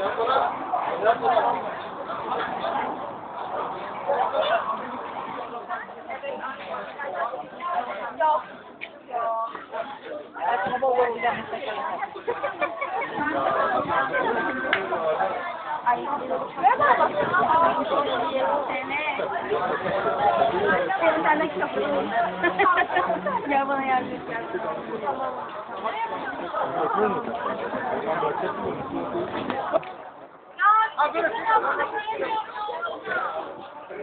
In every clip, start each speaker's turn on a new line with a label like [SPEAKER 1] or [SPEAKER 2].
[SPEAKER 1] Kitap Gel bana yardım et.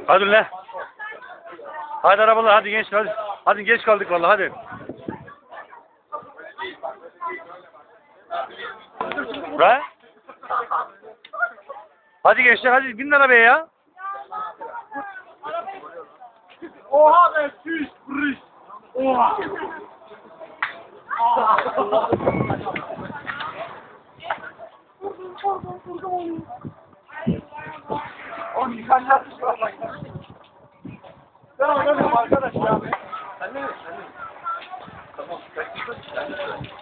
[SPEAKER 2] Hadi lan. Hadi arabalar hadi genç hadi. Hadi geç kaldık vallahi hadi. Bra. Hadi gençler hadi binin arabaya ya.
[SPEAKER 3] Oha be süs pırış. Oha. Oğlum yıkanacak bir şey var bak. Ben.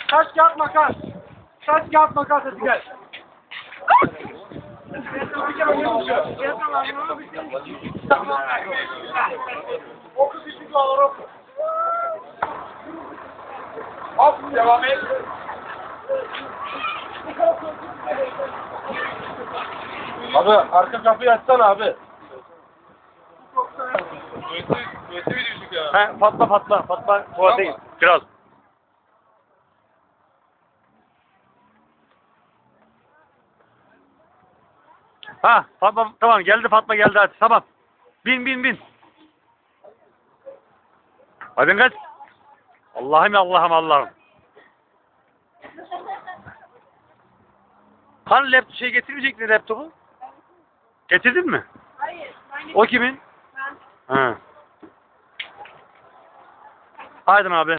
[SPEAKER 3] Taş kağıt makas. Taş kağıt makas hadi gel. Oku. Hop devam et.
[SPEAKER 2] Abi arka kapıyı açsana abi. He patla patla patla tuvalete git. Biraz. Ha Fatma tamam geldi Fatma geldi hadi tamam. Bin bin bin. Hadi kaç. Allah'ım ya Allah'ım Allah'ım. Hani laptop şey getirmeyecektin laptopu? Getirdin mi?
[SPEAKER 1] Hayır. Ben
[SPEAKER 2] O kimin?
[SPEAKER 1] Ben
[SPEAKER 2] Ha. Haydın abi.